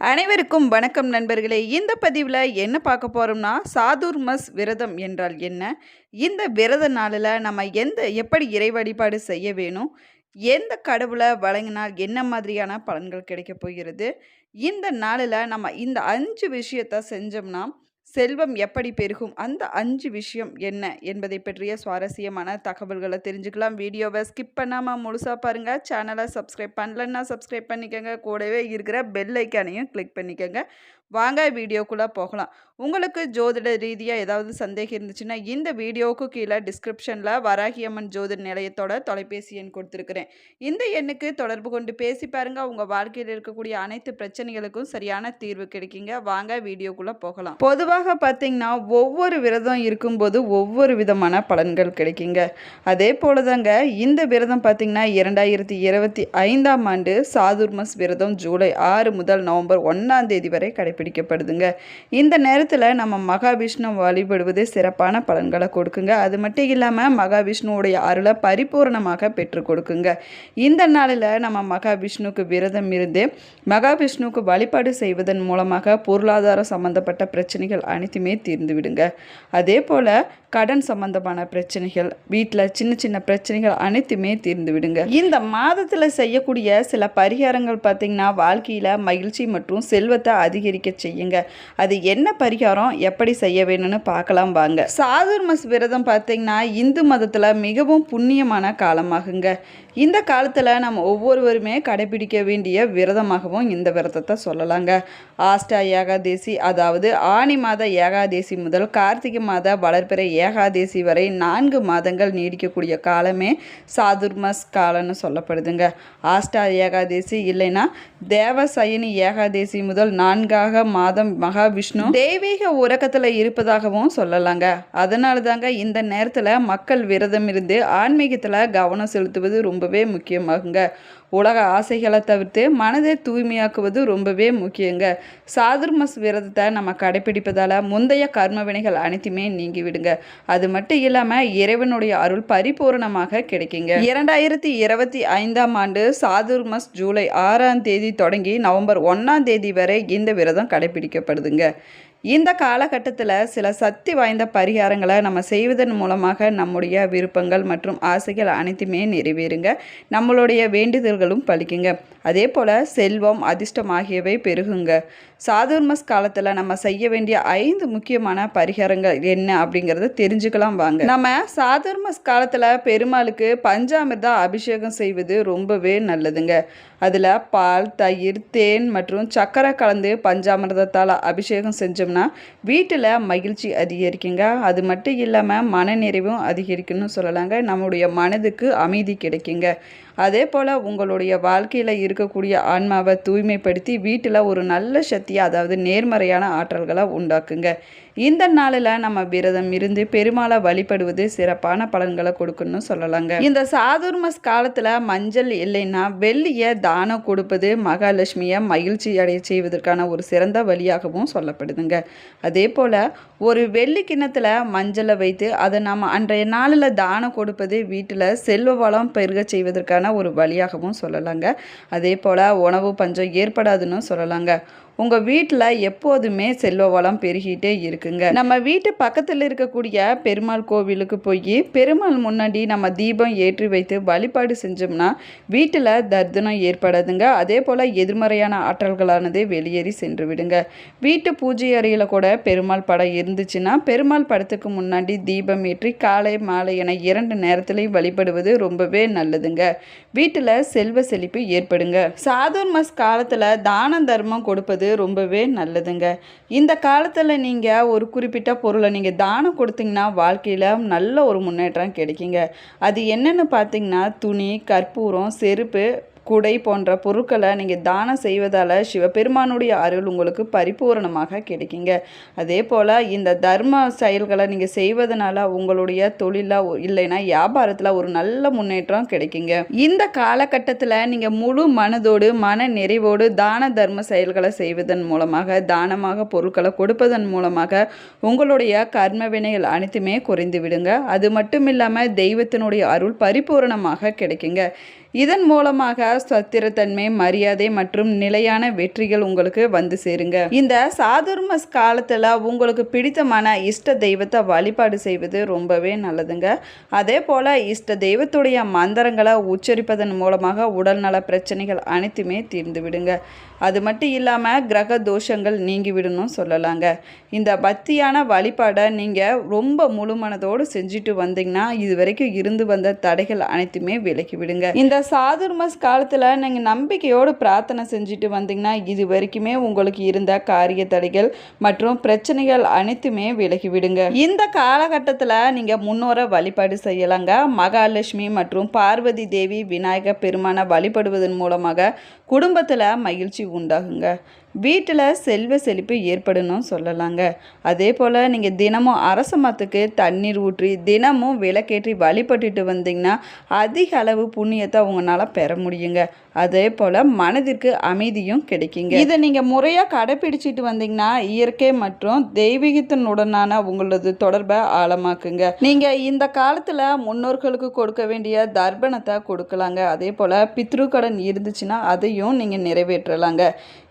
அனைவருக்கும் வணக்கம் நண்பர்களே. இந்த பதிவில் என்ன பார்க்க போகிறோம்னா சாதுர்மஸ் விரதம் என்றால் என்ன? இந்த விரத நாளில் நம்ம எந்த எப்படி இறை வழிபாடு செய்ய வேணும்? எந்த கடவுளை வழங்கினால் என்ன மாதிரியான பலன்கள் கிடைக்க போகிறது? இந்த நாளில் நம்ம இந்த அஞ்சு விஷயத்தை செஞ்சோம்னா செல்வம் எப்படி பெருகும்? அந்த அஞ்சு விஷயம் என்ன என்பதை பற்றிய சுவாரஸ்யமான தகவல்களை தெரிஞ்சுக்கலாம். வீடியோவை ஸ்கிப் பண்ணாமல் முழுசாக பாருங்கள் சேனலை சப்ஸ்கிரைப் பண்ணலன்னா சப்ஸ்கிரைப் பண்ணிக்கோங்க. கூடவே இருக்கிற பெல் ஐக்கானையும் கிளிக் பண்ணிக்கோங்க. வாங்க வீடியோக்குள்ளே போகலாம். உங்களுக்கு ஜோதிட ரீதியாக ஏதாவது சந்தேகம் இருந்துச்சுன்னா இந்த வீடியோவுக்கு கீழே டிஸ்கிரிப்ஷனில் வராகியம்மன் ஜோதிட நிலையத்தோட தொலைபேசி எண் கொடுத்துருக்குறேன். இந்த எண்ணுக்கு தொடர்பு கொண்டு பேசி பாருங்கள் உங்கள் வாழ்க்கையில் இருக்கக்கூடிய அனைத்து பிரச்சனைகளுக்கும் சரியான தீர்வு கிடைக்குங்க. வாங்க வீடியோக்குள்ளே போகலாம். பொதுவாக பார்த்திங்கன்னா ஒவ்வொரு விரதம் இருக்கும்போது ஒவ்வொரு விதமான பலன்கள் கிடைக்குங்க. அதே போல தாங்க இந்த விரதம் பார்த்திங்கன்னா இரண்டாயிரத்தி இருபத்தி ஐந்தாம் ஆண்டு சாதுர்மஸ் விரதம் ஜூலை ஆறு முதல் நவம்பர் ஒன்றாம் தேதி வரை பிடிக்கப்படுதுங்க இந்த நேரத்தில் நம்ம மகாவிஷ்ணு வழிபடுவது சிறப்பான பலன்களை கொடுக்குங்க. அது மட்டும் இல்லாமல் மகாவிஷ்ணுவோடைய அருளை பரிபூரணமாக பெற்றுக் கொடுக்குங்க. இந்த நாளில் நம்ம மகாவிஷ்ணுக்கு விரதம் இருந்து மகாவிஷ்ணுவுக்கு வழிபாடு செய்வதன் மூலமாக பொருளாதாரம் சம்பந்தப்பட்ட பிரச்சனைகள் அனைத்துமே தீர்ந்து விடுங்க. அதே போல் கடன் சம்பந்தமான பிரச்சனைகள் வீட்டில் சின்ன சின்ன பிரச்சனைகள் அனைத்துமே தீர்ந்து விடுங்க. இந்த மாதத்தில் செய்யக்கூடிய சில பரிகாரங்கள் பார்த்திங்கன்னா வாழ்க்கையில் மகிழ்ச்சி மற்றும் செல்வத்தை அதிகரிக்க செய்யுங்க. அது என்ன பரிகாரம்? எப்படி செய்ய வேணும்னு பார்க்கலாம் வாங்க. சாதுர்மஸ் விரதம் பார்த்திங்கன்னா இந்து மதத்தில் மிகவும் புண்ணியமான காலமாகுங்க. இந்த காலத்தில் நம்ம ஒவ்வொருவருமே கடைபிடிக்க வேண்டிய விரதமாகவும் இந்த விரதத்தை சொல்லலாங்க. ஆஸ்டா ஏகாதேசி அதாவது ஆனி மாத ஏகாதேசி முதல் கார்த்திகை மாத வளர்பிறை ஏகாதேசி வரை நான்கு மாதங்கள் நீடிக்கக்கூடிய காலமே சாதுர்மஸ் காலம்னு சொல்லப்படுதுங்க. ஆஸ்டா ஏகாதேசி இல்லைன்னா தேவசயனி ஏகாதேசி முதல் நான்காக மாதம் மகாவிஷ்ணு தெய்வீக உறக்கத்தில் இருப்பதாகவும் சொல்லலாங்க. அதனால தாங்க இந்த நேரத்தில் மக்கள் விரதம் இருந்து ஆன்மீகத்தில் கவனம் செலுத்துவது ரொம்பவே முக்கியமாகுங்க. உலக ஆசைகளை தவிர்த்து மனதை தூய்மையாக்குவது ரொம்பவே முக்கியங்க. சாதுர்மஸ் விரதத்தை நம்ம கடைபிடிப்பதால் முந்தைய கர்மவினைகள் அனைத்துமே நீங்கி விடுங்க. அது மட்டும் இல்லாமல் இறைவனுடைய அருள் பரிபூரணமாக கிடைக்குங்க. இரண்டாயிரத்தி இருபத்தி ஐந்தாம் ஆண்டு சாதுர்மஸ் ஜூலை ஆறாம் தேதி தொடங்கி நவம்பர் ஒன்றாம் தேதி வரை இந்த விரதம் கடைபிடிக்கப்படுதுங்க இந்த காலகட்டத்தில் சில சக்தி வாய்ந்த பரிகாரங்களை நம்ம செய்வதன் மூலமாக நம்முடைய விருப்பங்கள் மற்றும் ஆசைகள் அனைத்துமே நிறைவேறுங்க. நம்மளுடைய வேண்டுதல்களும் பலிக்குங்க. அதே போல் செல்வம் அதிர்ஷ்டம் ஆகியவை பெருகுங்க. சாதுர்மஸ் காலத்தில் நம்ம செய்ய வேண்டிய ஐந்து முக்கியமான பரிகாரங்கள் என்ன அப்படிங்கிறத தெரிஞ்சுக்கலாம் வாங்க. நம்ம சாதுர்மஸ் காலத்தில் பெருமாளுக்கு பஞ்சாமிர்தா அபிஷேகம் செய்வது ரொம்பவே நல்லதுங்க. அதில் பால் தயிர் தேன் மற்றும் சக்கரை கலந்து பஞ்சாமிர்தத்தால் அபிஷேகம் செஞ்சோம்னா வீட்டில் மகிழ்ச்சி அதிகரிக்குங்க. அது மட்டும் இல்லாமல் மனநிறைவும் அதிகரிக்குன்னு சொல்லலாங்க. நம்முடைய மனதுக்கு அமைதி கிடைக்குங்க. அதே போல் உங்களுடைய வாழ்க்கையில் இருக்கக்கூடிய ஆன்மாவை தூய்மைப்படுத்தி வீட்டில் ஒரு நல்ல சக்தியை அதாவது நேர்மறையான ஆற்றல்களை உண்டாக்குங்க. இந்த நாளில் நம்ம விரதம் இருந்து பெருமாளை வழிபடுவது சிறப்பான பலன்களை கொடுக்குன்னு சொல்லலாங்க. இந்த சாதுர்மஸ் காலத்தில் மஞ்சள் இல்லைன்னா வெள்ளியை தானம் கொடுப்பது மகாலட்சுமியை மகிழ்ச்சி அடைய செய்வதற்கான ஒரு சிறந்த வழியாகவும் சொல்லப்படுதுங்க. அதே போல் ஒரு வெள்ளி கிண்ணத்தில் மஞ்சளை வைத்து அதை நம்ம அன்றைய நாளில் தானம் கொடுப்பது வீட்டில் செல்வ வளம் பெருக செய்வதற்கான ஒரு வழியாகவும் சொல்லலாங்க. அதே போல் உணவு பஞ்சம் ஏற்படாதுன்னு சொல்லலாங்க. உங்கள் வீட்டில் எப்போதுமே செல்வ வளம் பெருகிட்டே இருக்குங்க. நம்ம வீட்டு பக்கத்தில் இருக்கக்கூடிய பெருமாள் கோவிலுக்கு போய் பெருமாள் முன்னாடி நம்ம தீபம் ஏற்றி வைத்து வழிபாடு செஞ்சோம்னா வீட்டில் தர்தனம் ஏற்படாதுங்க. அதே போல் எதிர்மறையான ஆற்றல்களானது வெளியேறி சென்று விடுங்க. வீட்டு பூஜை அறையில் கூட பெருமாள் படம் இருந்துச்சுன்னா பெருமாள் படத்துக்கு முன்னாடி தீபம் ஏற்றி காலை மாலை என இரண்டு நேரத்திலையும் வழிபடுவது ரொம்பவே நல்லதுங்க. வீட்டில் செல்வ செழிப்பு ஏற்படுங்க. சாதுர்மஸ் காலத்தில் தான தர்மம் கொடுப்பது ரொம்பவே நல்லதுங்க. இந்த காலத்தில் நீங்கள் ஒரு குறிப்பிட்ட பொருளை நீங்கள் தானம் கொடுத்தீங்கன்னா வாழ்க்கையில் நல்ல ஒரு முன்னேற்றம் கிடைக்குங்க. அது என்னென்னு பார்த்தீங்கன்னா துணி கற்பூரம் செருப்பு குடை போன்ற பொருட்களை நீங்கள் தானம் செய்வதால் சிவபெருமானுடைய அருள் உங்களுக்கு பரிபூரணமாக கிடைக்குங்க. அதே போல் இந்த தர்ம செயல்களை நீங்கள் செய்வதனால உங்களுடைய தொழிலில் இல்லைன்னா வியாபாரத்தில் ஒரு நல்ல முன்னேற்றம் கிடைக்குங்க. இந்த காலகட்டத்தில் நீங்கள் முழு மனதோடு மன நிறைவோடு தான தர்ம செயல்களை செய்வதன் மூலமாக தானமாக பொருட்களை கொடுப்பதன் மூலமாக உங்களுடைய கர்ம வினைகள் அனைத்துமே குறைந்து விடுங்க. அது மட்டும் இல்லாமல் தெய்வத்தினுடைய அருள் பரிபூரணமாக கிடைக்குங்க. இதன் மூலமாக ஸ்வத்திரத்தன்மை மரியாதை மற்றும் நிலையான வெற்றிகள் உங்களுக்கு வந்து சேருங்க. இந்த சாதுர்மஸ் காலத்தில் உங்களுக்கு பிடித்தமான இஷ்ட தெய்வத்தை வழிபாடு செய்வது ரொம்பவே நல்லதுங்க. அதே போல் இஷ்ட தெய்வத்துடைய மந்திரங்களை உச்சரிப்பதன் மூலமாக உடல்நல பிரச்சனைகள் அனைத்துமே தீர்ந்து விடுங்க. அது மட்டும் இல்லாமல் கிரக தோஷங்கள் நீங்கி விடணும் சொல்லலாங்க. இந்த பக்தியான வழிபாடை நீங்கள் ரொம்ப முழுமனதோடு செஞ்சுட்டு வந்தீங்கன்னா இது வரைக்கும் இருந்து வந்த தடைகள் அனைத்துமே விலக்கி விடுங்க. இந்த சாதுர்மாஸ் காலத்தில் நீங்கள் நம்பிக்கையோடு பிரார்த்தனை செஞ்சுட்டு வந்தீங்கன்னா இது வரைக்குமே உங்களுக்கு இருந்த காரிய தடைகள் மற்றும் பிரச்சனைகள் அனைத்துமே விலகிவிடுங்க. இந்த காலகட்டத்தில் நீங்கள் முன்னோரை வழிபாடு செய்யலாங்க. மகாலட்சுமி மற்றும் பார்வதி தேவி விநாயகர் பெருமானை வழிபடுவதன் மூலமாக குடும்பத்தில் மகிழ்ச்சி உண்டாகுங்க. வீட்டில் செல்வ செழிப்பு ஏற்படணும் சொல்லலாங்க. அதே போல் நீங்கள் தினமும் அரச மரத்துக்கு தண்ணீர் ஊற்றி தினமும் விளக்கேற்றி வழிபட்டுட்டு வந்தீங்கன்னா அதிக அளவு புண்ணியத்தை உங்களால் பெற முடியுங்க. அதே போல் மனதிற்கு அமைதியும் கிடைக்குங்க. இதை நீங்கள் முறையாக கடைப்பிடிச்சிட்டு வந்தீங்கன்னா இயற்கை மற்றும் தெய்வீகத்தினுடனான உங்களது தொடர்பை ஆழமாக்குங்க. நீங்கள் இந்த காலத்தில் முன்னோர்களுக்கு கொடுக்க வேண்டிய தர்ப்பணத்தை கொடுக்கலாங்க. அதே போல் பித்ருக்கடன் இருந்துச்சுன்னா அதையும் நீங்கள் நிறைவேற்றலாங்க.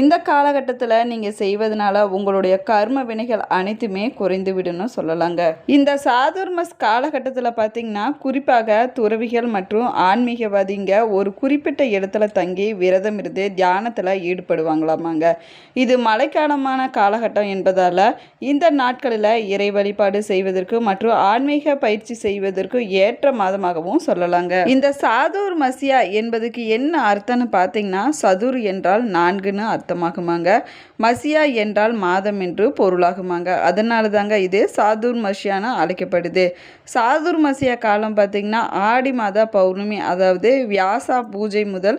இந்த காலகட்டத்தில் நீங்கள் செய்வதனால உங்களுடைய கர்ம வினைகள் அனைத்துமே குறைந்து விடுன்னு சொல்லலாங்க. இந்த சாதுர்மஸ் காலகட்டத்தில் பார்த்தீங்கன்னா குறிப்பாக துறவிகள் மற்றும் ஆன்மீகவாதிங்க ஒரு குறிப்பிட்ட இடத்துல தங்கி விரதம் இருந்து தியானத்தில் ஈடுபடுவாங்களாமாங்க. இது மழைக்காலமான காலகட்டம் என்பதால் இந்த நாட்களில் இறை வழிபாடு செய்வதற்கு மற்றும் ஆன்மீக பயிற்சி செய்வதற்கு ஏற்ற மாதமாகவும் சொல்லலாங்க. இந்த சாதூர் மசியா என்பதுக்கு என்ன அர்த்தம்னு பார்த்தீங்கன்னா சதுர் என்றால் நான்குன்னு அர்த்தமாகுமாங்க. மசியா என்றால் மாதம் என்று பொருளாகுமாங்க. அதனால தாங்க இது சாதுர் மசியான்னு அழைக்கப்படுது. சாதுர் மசியா காலம் பார்த்தீங்கன்னா ஆடி மாத பௌர்ணமி அதாவது வியாசா பூஜை முதல்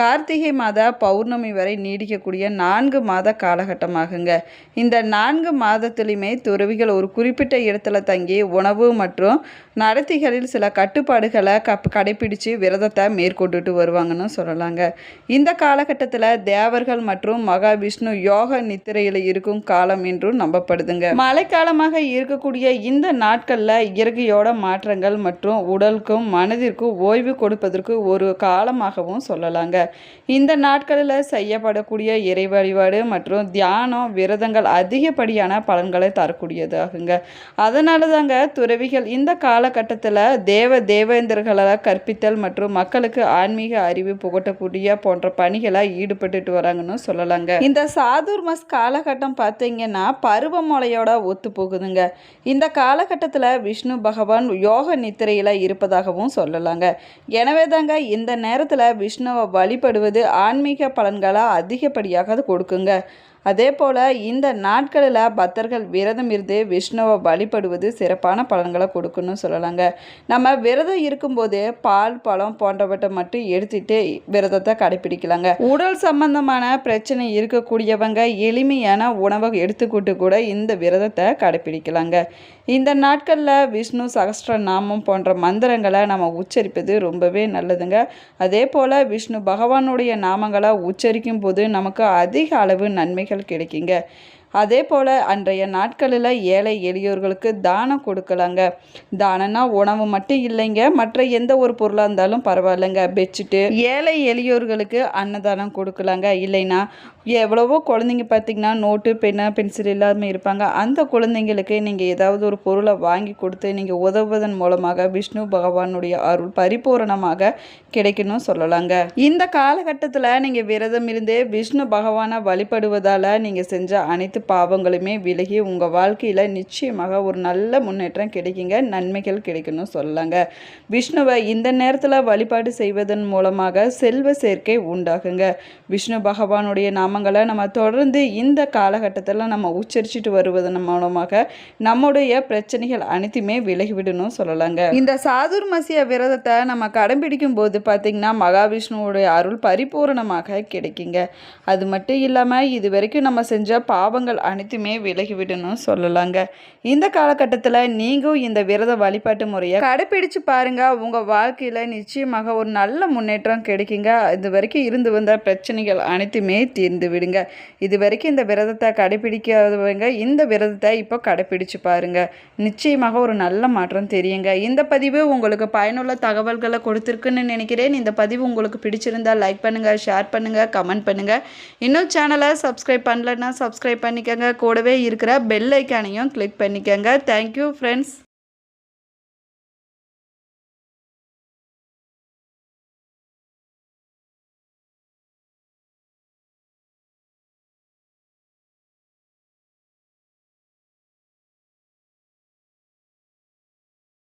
கார்த்திகை மாத பௌர்ணமி வரை நீடிக்கக்கூடிய நான்கு மாத காலகட்டமாகுங்க. இந்த நான்கு மாதத்துலையுமே துறவிகள் ஒரு குறிப்பிட்ட இடத்துல தங்கி உணவு மற்றும் நடத்திகளில் சில கட்டுப்பாடுகளை கப் கடைபிடித்து விரதத்தை மேற்கொண்டுட்டு வருவாங்கன்னு சொல்லலாங்க. இந்த காலகட்டத்தில் தேவர்கள் மற்றும் மகாவிஷ்ணு யோக நித்திரையில் இருக்கும் காலம் என்றும் நம்பப்படுதுங்க. மழைக்காலமாக இருக்கக்கூடிய இந்த நாட்களில் இயற்கையோட மாற்றங்கள் மற்றும் உடலுக்கும் மனதிற்கும் ஓய்வு கொடுப்பதற்கு ஒரு காலமாகவும் சொல்லலாங்க. இந்த நாட்களில் செய்யப்படக்கூடிய இறை வழிபாடு மற்றும் தியானம் விரதங்கள் அதிகப்படியான பலன்களை தரக்கூடியதாகுங்க. அதனால தாங்க துறவிகள் இந்த காலகட்டத்தில் தேவ தேவேந்திரர்களால் கற்பித்தல் மற்றும் மக்களுக்கு ஆன்மீக அறிவு புகட்டக்கூடிய போன்ற பணிகளை ஈடுபட்டுட்டு வராங்கன்னு சொல்லலாங்க. இந்த சாதுர்மஸ் காலகட்டம் பார்த்தீங்கன்னா பருவமழையோட ஒத்து போகுதுங்க. இந்த காலகட்டத்தில் விஷ்ணு பகவான் யோக நித்திரையில் இருப்பதாகவும் சொல்லலாங்க. எனவே தாங்க இந்த நேரத்தில் விஷ்ணுவை வழிபடுவது ஆன்மீக பலன்களை? அதிகப்படியாக கொடுக்குங்க. அதே போல் இந்த நாட்களில் பக்தர்கள் விரதம் இருந்து விஷ்ணுவை வழிபடுவது சிறப்பான பலன்களை கொடுக்குன்னு சொல்லலாங்க. நம்ம விரதம் இருக்கும்போது பால் பழம் போன்றவற்றை மட்டும் எடுத்துட்டு விரதத்தை கடைப்பிடிக்கலாங்க. உடல் சம்பந்தமான பிரச்சனை இருக்கக்கூடியவங்க எளிமையான உணவை எடுத்துக்கிட்டு கூட இந்த விரதத்தை கடைப்பிடிக்கலாங்க. இந்த நாட்களில் விஷ்ணு சகஸ்திர நாமம் போன்ற மந்திரங்களை நம்ம உச்சரிப்பது ரொம்பவே நல்லதுங்க. அதே போல் விஷ்ணு பகவானுடைய நாமங்களை உச்சரிக்கும் போது நமக்கு அதிக அளவு நன்மை நன்மைகள் கிடைக்குங்க. அதே போல் அன்றைய நாட்களில் ஏழை எளியோர்களுக்கு தானம் கொடுக்கலாங்க. தானம்னா உணவு மட்டும் இல்லைங்க. மற்ற எந்த ஒரு பொருளாக இருந்தாலும் பரவாயில்லைங்க. பெட்ஷீட்டு ஏழை எளியோர்களுக்கு அன்னதானம் கொடுக்கலாங்க. இல்லைன்னா எவ்வளவோ குழந்தைங்க பார்த்தீங்கன்னா நோட்டு பென்னு பென்சில் இல்லாமல் இருப்பாங்க. அந்த குழந்தைங்களுக்கு நீங்கள் ஏதாவது ஒரு பொருளை வாங்கி கொடுத்து நீங்கள் உதவுவதன் மூலமாக விஷ்ணு பகவானுடைய அருள் பரிபூரணமாக கிடைக்கணும் சொல்லலாங்க. இந்த காலகட்டத்தில் நீங்கள் விரதம் இருந்தே விஷ்ணு பகவானை வழிபடுவதால் நீங்கள் செஞ்ச அனைத்து பாவங்களுமே விலகி உங்கள் வாழ்க்கையில் நிச்சயமாக ஒரு நல்ல முன்னேற்றம் கிடைக்குங்க நன்மைகள் கிடைக்கணும் சொல்லலாங்க. விஷ்ணுவை இந்த நேரத்தில் வழிபாடு செய்வதன் மூலமாக செல்வ சேர்க்கை உண்டாகுங்க. விஷ்ணு பகவானுடைய நாமங்களை நம்ம தொடர்ந்து இந்த காலகட்டத்தில் நம்ம உச்சரிச்சுட்டு வருவதன் மூலமாக நம்முடைய பிரச்சனைகள் அனைத்துமே விலகிவிடணும் சொல்லலாங்க. இந்த சாதுர்மசிய விரதத்தை நம்ம கடைபிடிக்கும் போது பார்த்திங்கன்னா மகாவிஷ்ணுவோடைய அருள் பரிபூரணமாக கிடைக்குங்க. அது மட்டும் இல்லாமல் இது வரைக்கும் நம்ம செஞ்ச பாவங்கள் பாவங்கள் அனைத்துமே விலகிவிடணும் சொல்லலாங்க. இந்த காலகட்டத்தில் நீங்கள் இந்த விரத வழிபாட்டு முறையை கடைப்பிடிச்சு பாருங்க. உங்கள் வாழ்க்கையில் நிச்சயமாக ஒரு நல்ல முன்னேற்றம் கிடைக்குங்க. இது வரைக்கும் இருந்து வந்த பிரச்சனைகள் அனைத்துமே தீர்ந்து விடுங்க. இது வரைக்கும் இந்த விரதத்தை கடைப்பிடிக்காதவங்க இந்த விரதத்தை இப்போ கடைப்பிடிச்சு பாருங்க. நிச்சயமாக ஒரு நல்ல மாற்றம் தெரியுங்க. இந்த பதிவு உங்களுக்கு பயனுள்ள தகவல்களை கொடுத்துருக்குன்னு நினைக்கிறேன். இந்த பதிவு உங்களுக்கு பிடிச்சிருந்தா லைக் பண்ணுங்கள் ஷேர் பண்ணுங்கள் கமெண்ட் பண்ணுங்கள் இன்னும் சேனலை சப்ஸ்கிரைப் பண்ணலன்னா சப்ஸ்கிரைப் பண்ணிக்கோங்க. கூடவே இருக்கிற பெல் ஐக்கானையும் கிளிக் பண்ணிக்கோங்க. Thank you friends